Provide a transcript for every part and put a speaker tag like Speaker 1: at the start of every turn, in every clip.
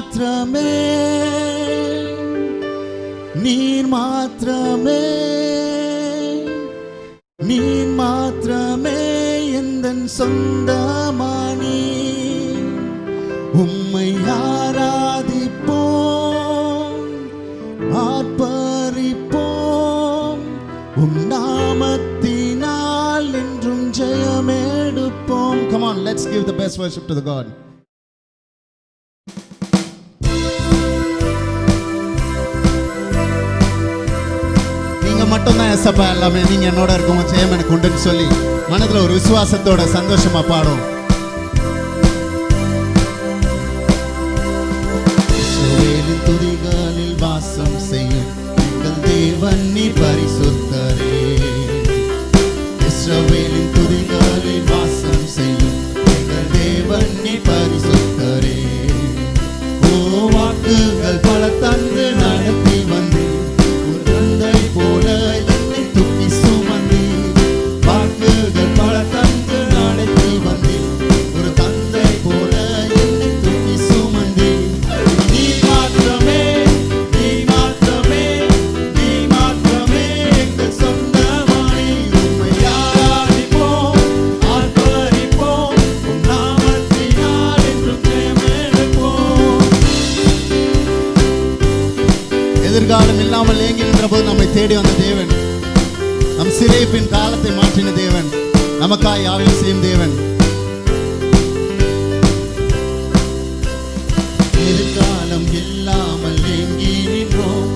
Speaker 1: மாத்திரமே நீர் மாத்திரமே நீர் மாத்திரமே எந்த சொந்தமானி உம்மை ஆராதிப்போம் ஆர்ப்பரிப்போம் உம் நாமத்தினால் என்றும் ஜெயமேடுப்போம் come on let's give the best worship to the God மட்டும்தான் எசப்பா எல்லாமே. நீங்க என்னோட இருக்கும் ஜெயம் எனக்கு உண்டுன்னு சொல்லி மனதுல ஒரு விசுவாசத்தோட சந்தோஷமா பாடும் இஸ்ரவேலின் வாசம் செய்யும் எங்கள் தேவன் நீ பரிசுத்தரே. இஸ்ரவேலின் துதிகளில் வாசம் செய்யும் எங்கள் தேவன் நீ பரிசுத்தரே. ஓ வாக்குகள் தேடி வந்த தேவன். நம் சிறைப்பின் காலத்தை மாற்றின தேவன். நமக்காய் யாரையும் செய்யும் தேவன். எதிர்காலம் இல்லாமல் எங்கே நின்றோம்.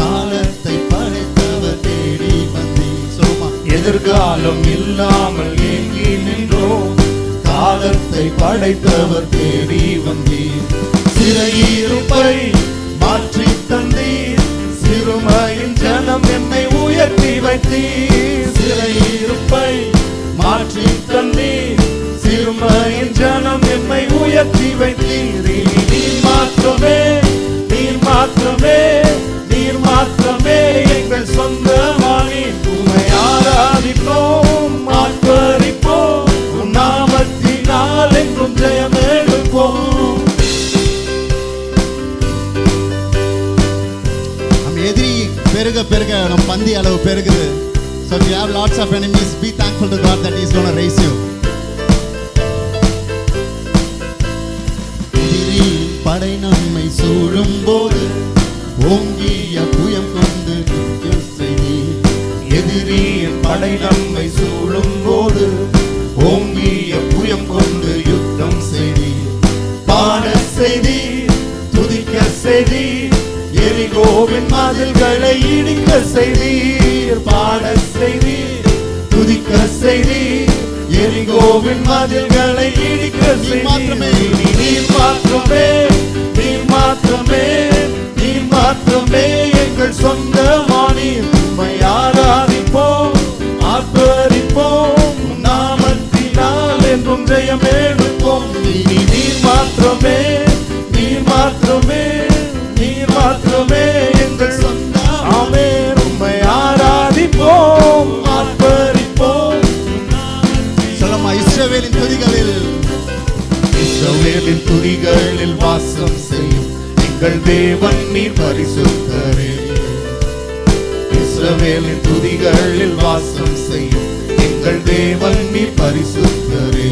Speaker 1: காலத்தை படைத்தவர் தேடி வந்தேன் சொல்லுமா?
Speaker 2: எதிர்காலம் இல்லாமல் எங்கே நின்றோம். காலத்தை படைத்தவர் தேடி வந்தேன் சிறையிருப்பை மாற்ற தினம் என்னை உயர்த்தி வைத்தீர். சிறையிருப்பை மாற்றி தந்தீர். சிறுமையின் ஜனம் என்னை உயர்த்தி வைத்தீர்.
Speaker 1: பெருக பெருக. நம்ம பந்தி அளவு பெருகுது. So if you have lots of enemies. Be thankful to god that he going to raise you. படை நம்மை சூழும் போது ஓங்கிய புயம் கொண்டு
Speaker 2: எதிரிய படை நம்மை சூழும் செய்தீர் பாட செய்தி துதிக்க செய்தி எரிகோவின் மதில்களை இடிக்க மாத்திரமே. நீர்
Speaker 1: இஸ்ரவேலின் துதிகளில்
Speaker 2: இஸ்ரவேலின் துதிகளில் வாசம் செய்யும் எங்கள் தேவன் நீர் பரிசுத்தரே. இஸ்ரவேலின் துதிகளில் வாசம் செய்யும் எங்கள் தேவன் நீர் பரிசுத்தரே.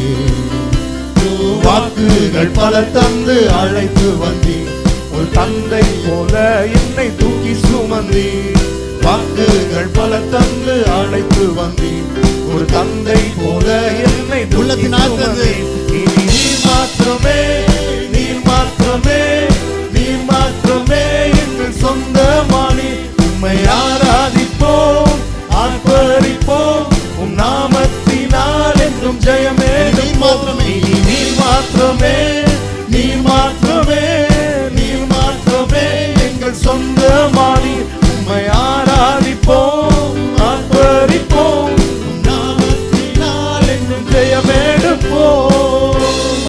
Speaker 2: வாக்குகள் பல தந்து அழைத்து வந்தீர் ஒரு தந்தை போல என்னை தூக்கி சுமந்தி. வாக்குகள் பல தந்து அழைத்து வந்தீர் ஒரு தந்தை போல என்னை உள்ளத்தினால் நீ மாத்திரமே நீர் மாத்திரமே நீர் மாத்திரமே எங்கள் சொந்தமானி. உண்மை ஆராதிப்போம் ஆர்ப்பரிப்போம் உம் நாமத்தினால் என்றும் ஜெயமே.